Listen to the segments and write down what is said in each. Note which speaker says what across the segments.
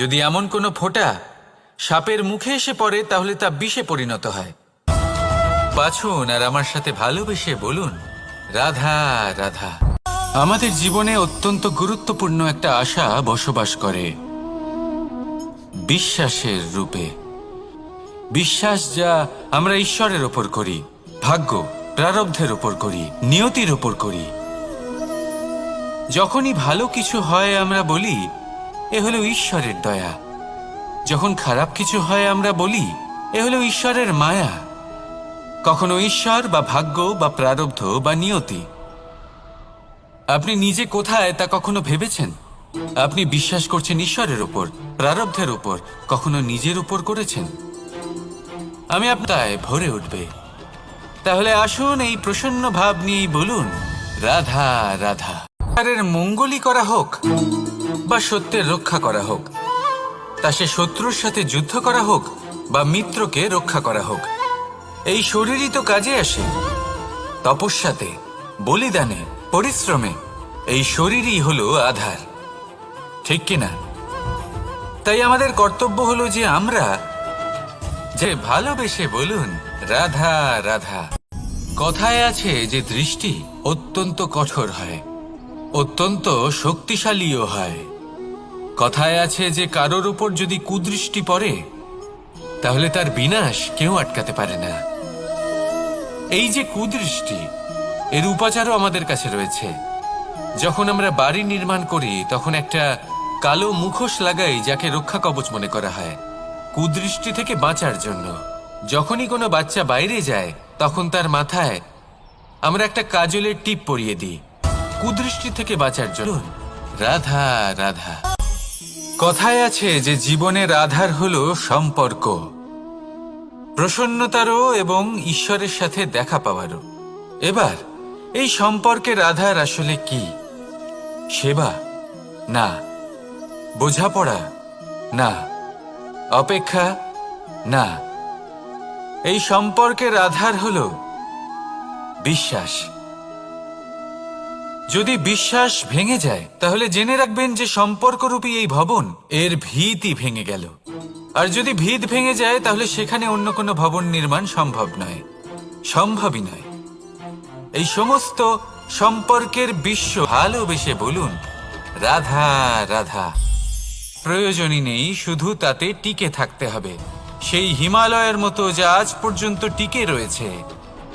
Speaker 1: যদি এমন কোনো ফোঁটা সাপের মুখে এসে পড়ে, তাহলে তা বিষে পরিণত হয়। বাছুন আর আমার সাথে ভালোবেসে বলুন, রাধা রাধা। আমাদের জীবনে অত্যন্ত গুরুত্বপূর্ণ একটা আশা বসবাস করে, বিশ্বাসের রূপে। বিশ্বাস যা আমরা ঈশ্বরের ওপর করি, ভাগ্য প্রারব্ধের ওপর করি, নিয়তির ওপর করি। যখনই ভালো কিছু হয়, আমরা বলি এ হলো ঈশ্বরের দয়া। যখন খারাপ কিছু হয় আমরা বলি, এ হলো ঈশ্বরের মায়া। কখনো ঈশ্বর বা ভাগ্য বা প্রারব্ধ বা নিয়তি। আপনি নিজে কোথায় তা কখনো ভেবেছেন? আপনি বিশ্বাস করছেন ঈশ্বরের উপর, প্রারব্ধের উপর, কখনো নিজের উপর করেছেন? আমি আপনায় ভরে উঠবে। তাহলে আসুন এই প্রসন্ন ভাব নিয়েই বলুন, রাধা রাধা। মঙ্গলই করা হোক। বা সত্যের রক্ষা করা হোক। তা সে শত্রুর সাথে যুদ্ধ করা হোক বা মিত্রকে রক্ষা করা হোক। এই শরীরই তো কাজে আসে। তপস্যাতে, বলিদানে, পরিশ্রমে এই শরীরই হলো আধার। ঠিক কিনা তাই আমাদের কর্তব্য হলো যে আমরা যে ভালোবেসে বলুন, রাধা রাধা। কথায় আছে যে দৃষ্টি অত্যন্ত কঠোর হয়, অত্যন্ত শক্তিশালীও হয়। কথায় আছে যে কারোর উপর যদি কুদৃষ্টি পড়ে, তাহলে তার বিনাশ কেউ আটকাতে পারে না। এই যে কুদৃষ্টি, এর উপাচারও আমাদের কাছে রয়েছে। যখন আমরা বাড়ি নির্মাণ করি, তখন একটা কালো মুখোশ লাগাই যাকে রক্ষা কবচ মনে করা হয়। কুদৃষ্টি থেকে বাঁচার জন্য। যখনই কোনো বাচ্চা বাইরে যায়, তখন তার মাথায় আমরা একটা কাজলের টিপ পরিয়ে দিই। কুদৃষ্টি থেকে বাঁচার জন্য। রাধা রাধা। কথায় আছে যে জীবনের আধার হল সম্পর্ক। প্রসন্নতারও এবং ঈশ্বরের সাথে দেখা পাওয়ারও। এবার, এই সম্পর্কের আধার আসলে কি? সেবা? না। বোঝাপড়া? না। অপেক্ষা? না। এই সম্পর্কের আধার হল বিশ্বাস। যদি বিশ্বাস ভেঙে যায়, তাহলে জেনে রাখবেন যে সম্পর্করূপী এই ভবন, এর ভিতই ভেঙে গেল। আর যদি ভিত ভেঙে যায়, তাহলে সেখানে অন্য কোনো ভবন নির্মাণ সম্ভব নয়। সম্ভবই নয়। এই সমস্ত সম্পর্কের বিশ্ব ভালোবেসে বলুন, রাধা রাধা, প্রয়োজনই নেই, শুধু তাতে টিকে থাকতে হবে। সেই হিমালয়ের মতো যা আজ পর্যন্ত টিকে রয়েছে।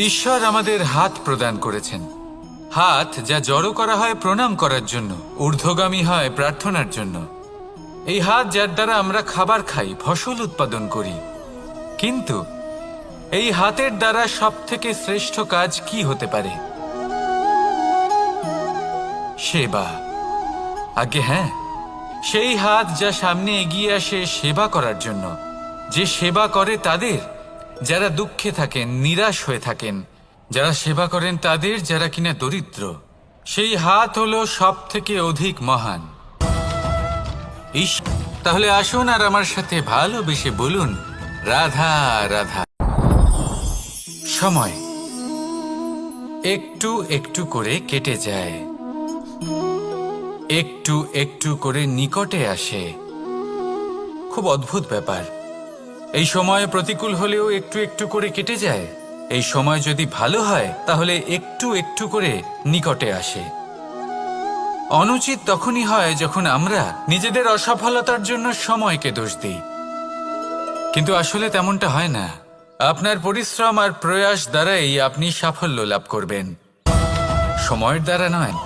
Speaker 1: ঈশ্বর আমাদের হাত প্রদান করেছেন। হাত যা জড়ো করা হয় প্রণাম করার জন্য, ঊর্ধ্বগামী হয় প্রার্থনার জন্য। এই হাত যার দ্বারা আমরা খাবার খাই, ফসল উৎপাদন করি। কিন্তু এই হাতের দ্বারা সব থেকে শ্রেষ্ঠ কাজ কি হতে পারে? সেবা। আগে হ্যাঁ। সেই হাত যা সামনে এগিয়ে আসে সেবা করার জন্য। যে সেবা করে তাদের যারা দুঃখে থাকেন, নিরাশ হয়ে থাকেন, যারা সেবা করেন তাদের, যারা কিনা দরিদ্র, সেই হাত হলো সব থেকে অধিক মহান। ঈশ্বর তাহলে আসুন আর আমার সাথে ভালোবেসে বলুন, রাধা রাধা। সময়। একটু একটু করে কেটে যায়। একটু একটু করে নিকটে আসে। খুব অদ্ভুত ব্যাপার। এই সময় প্রতিকূল হলেও একটু একটু করে কেটে যায়। এই সময় যদি ভালো হয়, তাহলে একটু একটু করে নিকটে আসে। অনুচিত তখনই হয় যখন আমরা নিজেদের অসফলতার জন্য সময়কে দোষ দিই। কিন্তু আসলে তেমনটা হয় না। আপনার পরিশ্রম আর প্রয়াস দ্বারাই আপনি সাফল্য লাভ করবেন। সময়ের দ্বারা নয়।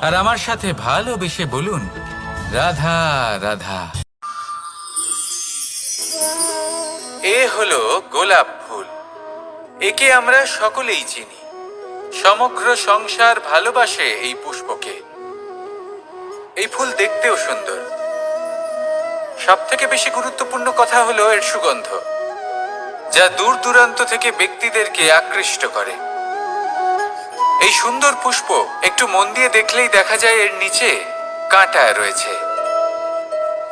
Speaker 1: আর আমার সাথে ভালোবেসে বলুন, রাধা রাধা। এ হলো গোলাপ ফুল। একে আমরা সকলেই চিনি। সমগ্র সংসার ভালোবাসে এই পুষ্পকে। এই ফুল দেখতেও সুন্দর। সব থেকে বেশি গুরুত্বপূর্ণ কথা হলো এর সুগন্ধ, যা দূর দূরান্ত থেকে ব্যক্তিদেরকে আকৃষ্ট করে। এই সুন্দর পুষ্প একটু মন দিয়ে দেখলেই দেখা যায় এর নিচে কাঁটা রয়েছে।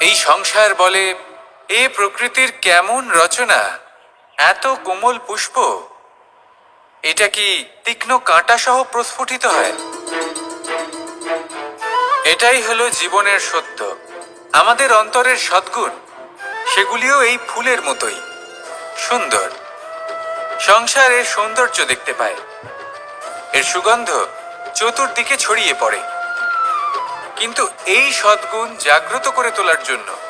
Speaker 1: এই সংসার বলে এ প্রকৃতির কেমন রচনা? এত কোমল পুষ্প? এটা কি তীক্ষ্ণ কাঁটা সহ প্রস্ফুটিত হয়? এটাই হলো জীবনের সত্য। আমাদের অন্তরের সদ্গুণ, সেগুলিও এই ফুলের মতোই। সুন্দর। সংসারের সৌন্দর্য দেখতে পায়। এর সুগন্ধ চতুর্দিকে ছড়িয়ে পড়ে। কিন্তু এই সদ্গুণ জাগ্রত করে তোলার জন্য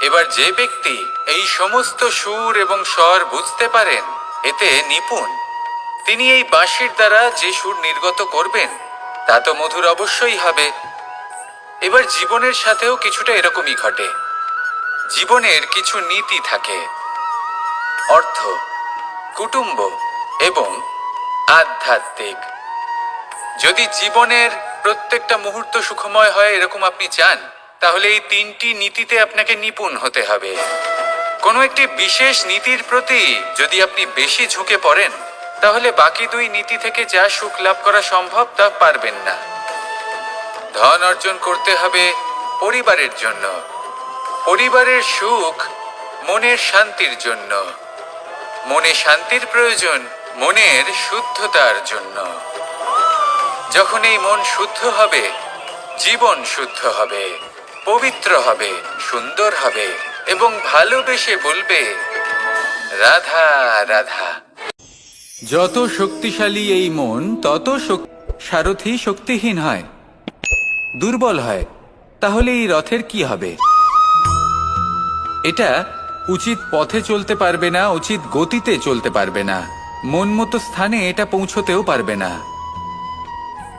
Speaker 1: এবার যে ব্যক্তি এই সমস্ত সুর এবং স্বর বুঝতে পারেন, এতে নিপুণ। তিনি এই বাঁশির দ্বারা যে সুর নির্গত করবেন, তা তো মধুর অবশ্যই হবে। এবার জীবনের সাথেও কিছুটা এরকমই ঘটে। জীবনের কিছু নীতি থাকে। অর্থ, কুটুম্ব এবং আধ্যাত্মিক। যদি জীবনের প্রত্যেকটা মুহূর্ত সুখময় হয়, এরকম আপনি চান তাহলে এই তিনটি নীতিতে আপনাকে নিপুণ হতে হবে। কোনো একটি বিশেষ নীতির প্রতি যদি আপনি বেশি ঝুঁকে পড়েন, তাহলে বাকি দুই নীতি থেকে যা সুখ লাভ করা সম্ভব তা পারবেন না। ধন অর্জন করতে হবে পরিবারের জন্য। পরিবারের সুখ মনের শান্তির জন্য। মনে শান্তির প্রয়োজন মনের শুদ্ধতার জন্য। যখন এই মন শুদ্ধ হবে, জীবন শুদ্ধ হবে। পবিত্র হবে, সুন্দর হবে এবং ভালোবেসে বলবে, রাধা রাধা। যত শক্তিশালী এই মন, তত সারথি শক্তিহীন হয়, দুর্বল হয়। তাহলে এই রথের কি হবে? এটা উচিত পথে চলতে পারবে না, উচিত গতিতে চলতে পারবে না। মন মতো স্থানে এটা পৌঁছতেও পারবে না।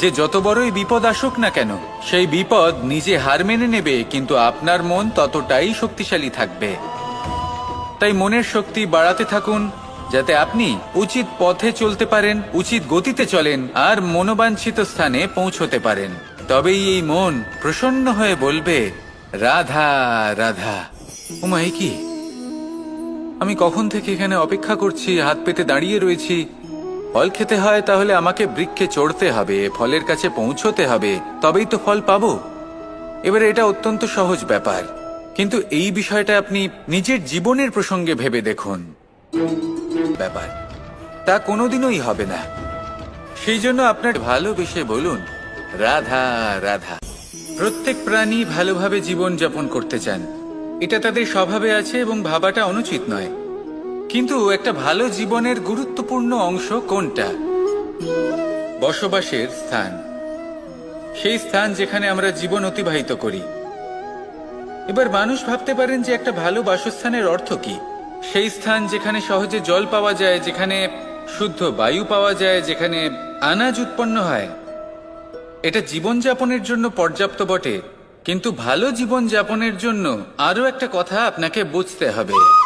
Speaker 2: যে যত বড়ই বিপদ আসুক না কেন, সেই বিপদ নিজে হার মেনে নেবে, কিন্তু আপনার মন ততটাই শক্তিশালী থাকবে। তাই মনের শক্তি বাড়াতে থাকুন, যাতে আপনি উচিত পথে চলতে পারেন, উচিত গতিতে চলেন, আর মনোবাঞ্ছিত স্থানে পৌঁছতে পারেন। তবেই এই মন প্রসন্ন হয়ে বলবে, রাধা রাধা। উমা কি? আমি কখন থেকে এখানে অপেক্ষা করছি, হাত পেতে দাঁড়িয়ে রয়েছি ফল খেতে হয় তাহলে আমাকে বৃক্ষে চড়তে হবে, ফলের কাছে পৌঁছতে হবে, তবেই তো ফল পাবো। এবারে এটা অত্যন্ত সহজ ব্যাপার। কিন্তু এই বিষয়টা আপনি নিজের জীবনের প্রসঙ্গে ভেবে দেখুন। ব্যাপার, তা কোনোদিনই হবে না। সেই জন্য আপনার ভালোবেসে বলুন, রাধা রাধা। প্রত্যেক প্রাণী ভালোভাবে জীবন যাপন করতে চান। এটা তাদের স্বভাবে আছে এবং ভাবাটা অনুচিত নয়। কিন্তু একটা ভালো জীবনের গুরুত্বপূর্ণ অংশ কোনটা? বসবাসের স্থান। সেই স্থান যেখানে আমরা জীবন অতিবাহিত করি। এবার মানুষ ভাবতে পারেন যে একটা ভালো বাসস্থানের অর্থ কি। সেই স্থান যেখানে সহজে জল পাওয়া যায়, যেখানে শুদ্ধ বায়ু পাওয়া যায়, যেখানে আনাজ উৎপন্ন হয়। এটা জীবনযাপনের জন্য পর্যাপ্ত বটে, কিন্তু ভালো জীবন যাপনের জন্য আরও একটা কথা আপনাকে বুঝতে হবে।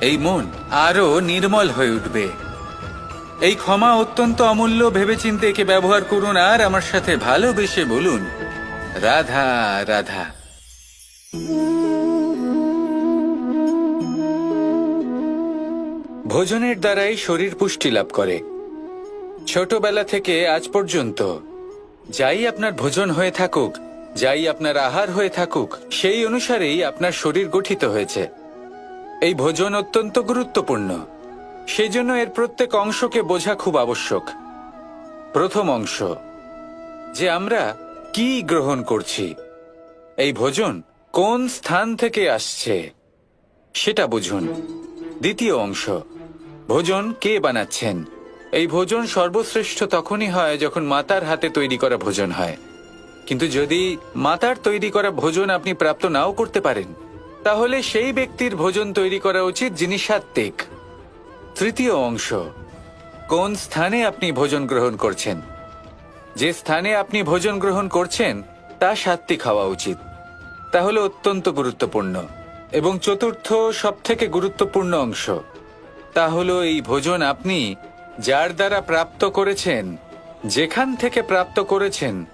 Speaker 2: এই মন আরও নির্মল হয়ে উঠবে। এই ক্ষমা অত্যন্ত অমূল্য ভেবেচিন্তে একে ব্যবহার করুন আর আমার সাথে ভালোবেসে বলুন, রাধা রাধা। ভোজনের দ্বারাই শরীর পুষ্টি লাভ করে। ছোটবেলা থেকে আজ পর্যন্ত, যাই আপনার ভোজন হয়ে থাকুক, যাই আপনার আহার হয়ে থাকুক, সেই অনুসারেই আপনার শরীর গঠিত হয়েছে। এই ভোজন অত্যন্ত গুরুত্বপূর্ণ। সেই জন্য এর প্রত্যেক অংশকে বোঝা খুব আবশ্যক। প্রথম অংশ, যে আমরা কি গ্রহণ করছি? এই ভোজন কোন স্থান থেকে আসছে? সেটা বুঝুন। দ্বিতীয় অংশ, ভোজন কে বানাচ্ছেন? এই ভোজন সর্বশ্রেষ্ঠ তখনই হয় যখন মাতার হাতে তৈরি করা ভোজন হয়। কিন্তু যদি মাতার তৈরি করা ভোজন আপনি প্রাপ্ত নাও করতে পারেন তাহলে সেই ব্যক্তির ভোজন তৈরি করা উচিত যিনি সাত্ত্বিক। তৃতীয় অংশ, কোন স্থানে আপনি ভোজন গ্রহণ করছেন? যে স্থানে আপনি ভোজন গ্রহণ করছেন, তা সাত্ত্বিক হওয়া উচিত। তাহলে অত্যন্ত গুরুত্বপূর্ণ। এবং চতুর্থ সব থেকে গুরুত্বপূর্ণ অংশ, তা হলো এই ভোজন আপনি যার দ্বারা প্রাপ্ত করেছেন, যেখান থেকে প্রাপ্ত করেছেন,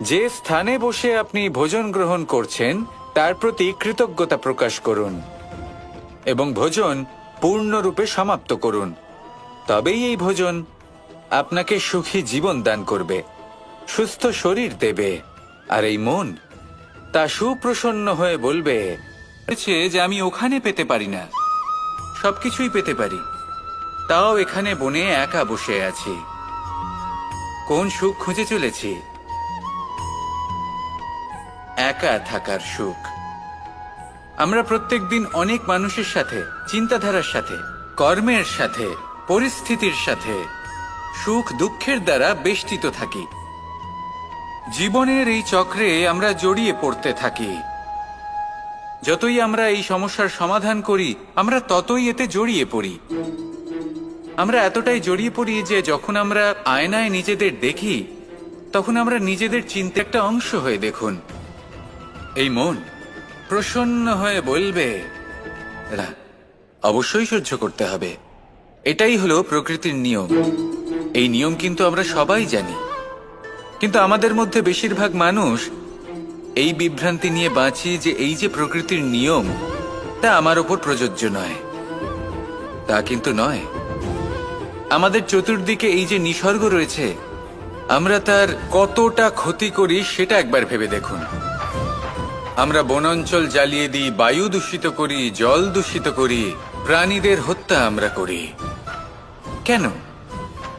Speaker 2: যে স্থানে বসে আপনি ভোজন গ্রহণ করছেন তার প্রতি কৃতজ্ঞতা প্রকাশ করুন এবং ভোজন পূর্ণরূপে সমাপ্ত করুন। তবেই এই ভোজন আপনাকে সুখী জীবন দান করবে, সুস্থ শরীর দেবে, আর এই মন তা সুপ্রসন্ন হয়ে বলবে যে আমি ওখানে পেতে পারি না। সবকিছুই পেতে পারি। তাও এখানে বনে একা বসে আছি। কোন সুখ খুঁজে চলেছি? একা থাকার সুখ। আমরা প্রত্যেক দিন অনেক মানুষের সাথে, চিন্তাধারার সাথে, কর্মের সাথে, পরিস্থিতির সাথে, সুখ দুঃখের দ্বারা বেষ্টিত থাকি। জীবনের এই চক্রে আমরা জড়িয়ে পড়তে থাকি। যতই আমরা এই সমস্যার সমাধান করি, আমরা ততই এতে জড়িয়ে পড়ি। আমরা এতটাই জড়িয়ে পড়ি যে যখন আমরা আয়নায় নিজেদের দেখি, তখন আমরা নিজেদের চিন্তা একটা অংশ হয়ে দেখুন। এই মন প্রসন্ন হয়ে বলবে "না, অবশ্যই সহ্য করতে হবে। এটাই হলো প্রকৃতির নিয়ম। এই নিয়ম কিন্তু আমরা সবাই জানি। কিন্তু আমাদের মধ্যে বেশিরভাগ মানুষ এই বিভ্রান্তি নিয়ে বাঁচি যে এই যে প্রকৃতির নিয়ম তা আমার ওপর প্রযোজ্য নয়। তা কিন্তু নয়। আমাদের চতুর্দিকে এই যে নিসর্গ রয়েছে আমরা তার কতটা ক্ষতি করি সেটা একবার ভেবে দেখুন। আমরা বনাঞ্চল জ্বালিয়ে দিই, বায়ু দূষিত করি, জল দূষিত করি, প্রাণীদের হত্যা আমরা করি। কেন?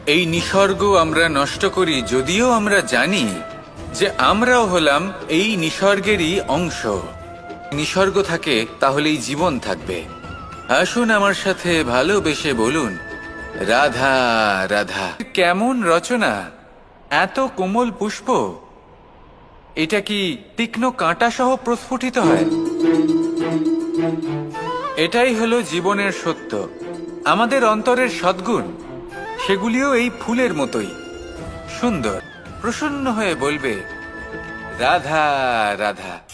Speaker 2: এই নিসর্গ আমরা নষ্ট করি যদিও আমরা জানি যে আমরাও হলাম এই নিসর্গেরই অংশ। নিসর্গ থাকে, তাহলেই জীবন থাকবে। আসুন আমার সাথে ভালোবেসে বলুন, রাধা রাধা, কেমন রচনা? এত কোমল পুষ্প। এটা কি তীক্ষ্ণ কাঁটা সহ প্রস্ফুটিত হয়? এটাই হলো জীবনের সত্য। আমাদের অন্তরের সদ্গুণ, সেগুলিও এই ফুলের মতোই। সুন্দর, প্রসন্ন হয়ে বলবে, রাধা রাধা।